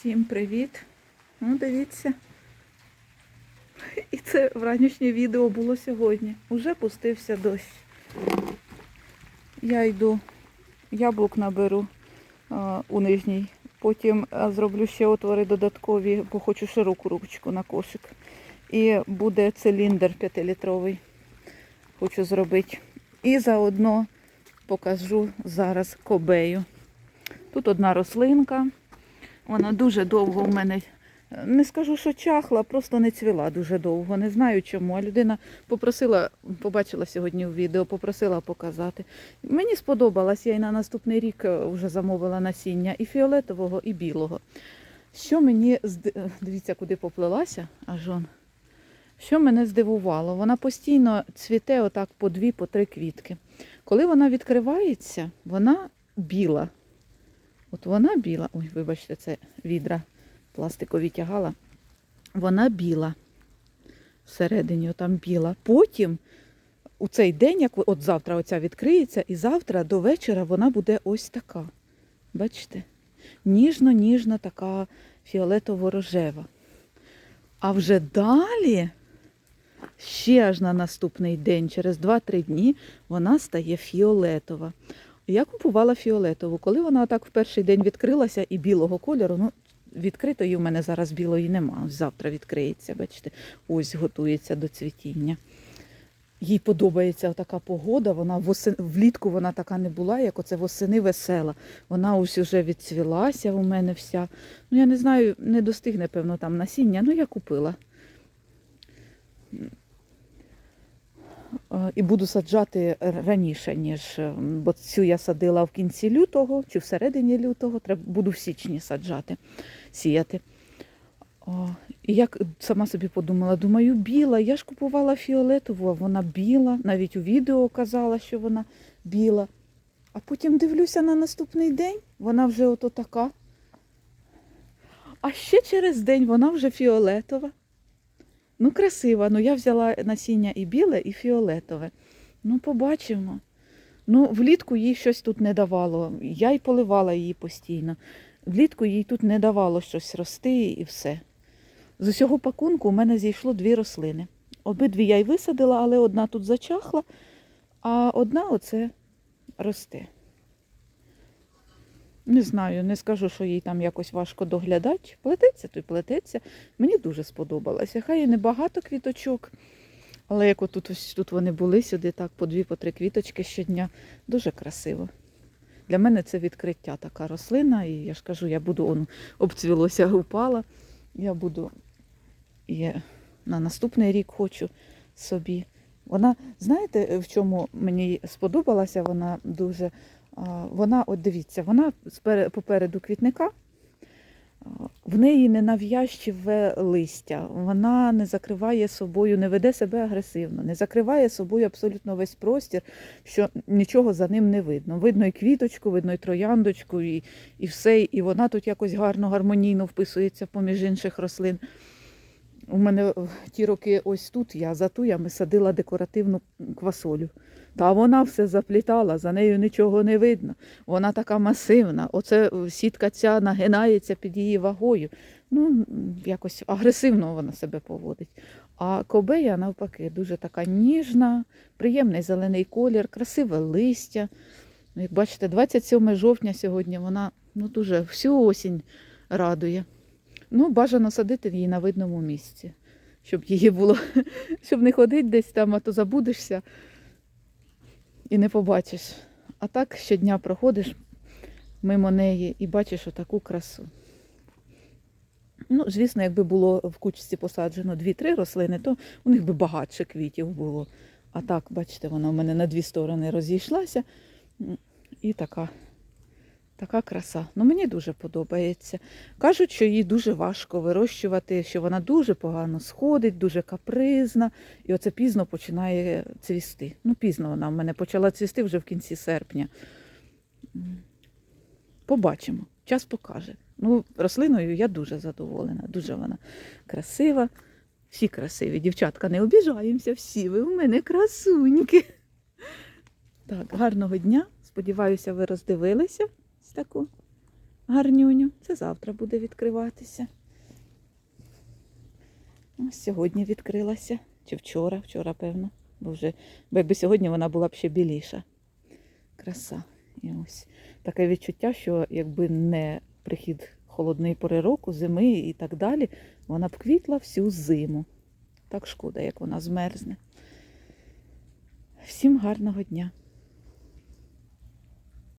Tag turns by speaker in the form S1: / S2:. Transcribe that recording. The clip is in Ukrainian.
S1: Всім привіт! Ну, дивіться. І це вранішнє відео було сьогодні. Уже пустився дощ. Я йду, яблук наберу а, у нижній. Потім зроблю ще отвори додаткові, бо хочу широку ручку на кошик. І буде циліндр 5-літровий. Хочу зробити. І заодно покажу зараз кобею. Тут одна рослинка. Вона дуже довго в мене, не скажу, що чахла, просто не цвіла дуже довго. Не знаю чому. А людина попросила, побачила сьогодні в відео, попросила показати. Мені сподобалось, я і на наступний рік е, вже замовила насіння і фіолетового, і білого. Що мені е, дивіться, куди поплилася, аж. Що мене здивувало, вона постійно цвіте отак по дві, по три квітки. Коли вона відкривається, вона біла. От вона біла, ой, вибачте, це відра пластикові тягала. Вона біла. Всередині там біла. Потім у цей день, як от завтра оця відкриється, і завтра до вечора вона буде ось така. Бачите? Ніжно-ніжна така фіолетово-рожева. А вже далі, ще аж на наступний день, через 2-3 дні, вона стає фіолетова. Я купувала фіолетову. Коли вона так в перший день відкрилася і білого кольору, ну, відкритої в мене зараз білої нема. Завтра відкриється, бачите, ось готується до цвітіння. Їй подобається така погода, вона восени, влітку вона така не була, як оце восени весела. Вона ось уже відцвілася у мене вся. Ну, я не знаю, не достигне, певно, там насіння, ну я купила. Е, І буду саджати раніше, ніж е, бо цю я садила в кінці лютого чи всередині лютого. Треба буду в січні саджати, сіяти. О, і як сама собі подумала, думаю, біла. Я ж купувала фіолетову, а вона біла. Навіть у відео казала, що вона біла. А потім дивлюся на наступний день, вона вже ото така. А ще через день вона вже фіолетова. Ну, красива. Ну, я взяла насіння і біле, і фіолетове. Ну, побачимо. Ну, влітку їй щось тут не давало. Я й поливала її постійно. Влітку їй тут не давало щось рости і все. З усього пакунку у мене зійшло дві рослини. Обидві я й висадила, але одна тут зачахла, а одна оце росте. Не знаю, не скажу, що їй там якось важко доглядати. Плететься, то й плететься. Мені дуже сподобалося. Хай і не багато квіточок, але як отут ось тут вони були сюди, так, по дві, по три квіточки щодня. Дуже красиво. Для мене це відкриття така рослина, і я ж кажу, я буду он обцвілося, упала. Я буду і на наступний рік хочу собі. Вона, знаєте, в чому мені сподобалася вона дуже. Вона, от дивіться, вона попереду квітника, в неї не нав'язчиве листя, вона не закриває собою, не веде себе агресивно, не закриває собою абсолютно весь простір, що нічого за ним не видно. Видно і квіточку, видно і трояндочку, і, і все. І вона тут якось гарно, гармонійно вписується поміж інших рослин. У мене ті роки ось тут я за туями садила декоративну квасолю. Та вона все заплітала, за нею нічого не видно. Вона така масивна. Оце сітка ця нагинається під її вагою. Ну, якось агресивно вона себе поводить. А кобея, навпаки, дуже така ніжна, приємний зелений колір, красиве листя. Як бачите, 27 жовтня сьогодні вона ну, дуже всю осінь радує. Ну, бажано садити її на видному місці, щоб її було, щоб не ходити десь там, а то забудешся і не побачиш. А так щодня проходиш мимо неї і бачиш отаку красу. Ну, звісно, якби було в кучці посаджено 2-3 рослини, то у них би багатше квітів було. А так, бачите, вона у мене на дві сторони розійшлася. І така, така краса. Ну, мені дуже подобається. Кажуть, що її дуже важко вирощувати, що вона дуже погано сходить, дуже капризна, і оце пізно починає цвісти. Ну, пізно вона в мене почала цвісти вже в кінці серпня. Побачимо, час покаже. Ну, рослиною я дуже задоволена, дуже вона красива. Всі красиві. Дівчатка, не обіжаємося, всі ви у мене красуньки. Так, гарного дня. Сподіваюся, ви роздивилися ось таку гарнюню. Це завтра буде відкриватися. Ось сьогодні відкрилася. Чи вчора, вчора, певно. Бо вже, бо якби сьогодні вона була б ще біліша. Краса. І ось таке відчуття, що якби не прихід холодної пори року, зими і так далі, вона б квітла всю зиму. Так шкода, як вона змерзне. Всім гарного дня!